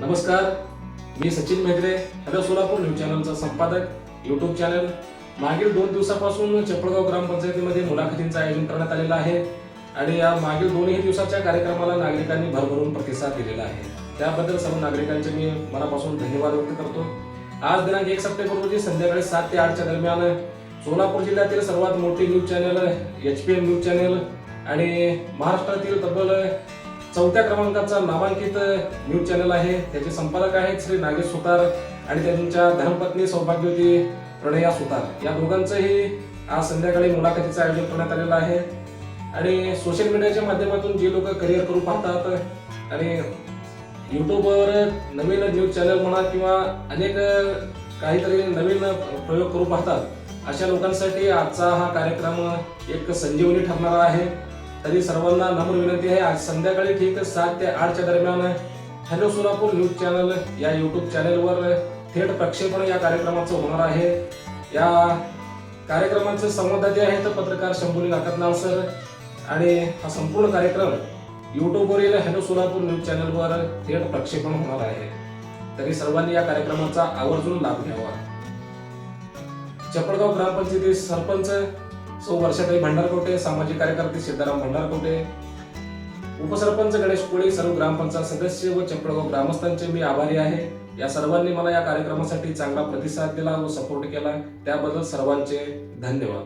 नमस्कार मी Sachin Mehatre hello Solapur news चॅनलचा संपादक युट्यूब चॅनल. मागील दोन दिवसापासून चपळगाव ग्रामपंचायतीमध्ये मुलाखतींचं आयोजन करण्यात आलेलं आहे आणि या मागील दोनही दिवसाच्या कार्यक्रमाला नागरिकांनी भरभरून प्रतिसाद दिलेला आहे. त्याबद्दल सर्व नागरिकांचे मी मनापासून धन्यवाद व्यक्त करतो. आज दिनांक एक सप्टेंबर रोजी संध्याकाळी सात ते आठच्या दरम्यान सोलापूर जिल्ह्यातील सर्वात मोठी news channel H P M news channel आणि महाराष्ट्रातील तब्बल चौथ्या क्रमांकाचा नामांकित न्यूज चॅनल आहे. त्याचे संपादक आहेत श्री नागेश सुतार आणि त्यांच्या धर्मपत्नी सौभाग्यवती प्रणया सुतार. या दोघांचंही आज संध्याकाळी मुलाखतीचं आयोजन करण्यात आलेलं आहे. आणि सोशल मीडियाच्या माध्यमातून जे लोक करिअर करू पाहतात आणि युट्यूबवर नवीन न्यूज चॅनल म्हणा किंवा अनेक काहीतरी नवीन प्रयोग करू पाहतात अशा लोकांसाठी आजचा हा कार्यक्रम एक संजीवनी ठरणारा आहे. तरी सर्वांना नम्र विनंती आहे. आज संध्याकाळी ठीक सात ते आठच्या दरम्यान हॅलो सोलापूर न्यूज चॅनल या युट्यूब चॅनलवर थेट प्रक्षेपण या कार्यक्रमाचं होणार आहे. या कार्यक्रमाचे संवाददाते आहेत पत्रकार शंभुली नाकतनाळ सर आणि हा संपूर्ण कार्यक्रम युट्यूबवरील हॅलो सोलापूर न्यूज चॅनलवर थेट प्रक्षेपण होणार आहे. तरी सर्वांनी या कार्यक्रमाचा आवर्जून लाभ घ्यावा. चपळगाव ग्रामपंचायती सरपंच सो वर्षाताई भंडारकोटे सामाजिक कार्यकर्ते सिद्धाराम भंडारकोटे उपसरपंच गणेश कोळी सर्व ग्रामपंचायत सदस्य व चपळगाव ग्रामस्थांचे मी आभारी आहे. या सर्वांनी मला या कार्यक्रमासाठी चांगला प्रतिसाद दिला व सपोर्ट केला. त्याबद्दल सर्वांचे धन्यवाद.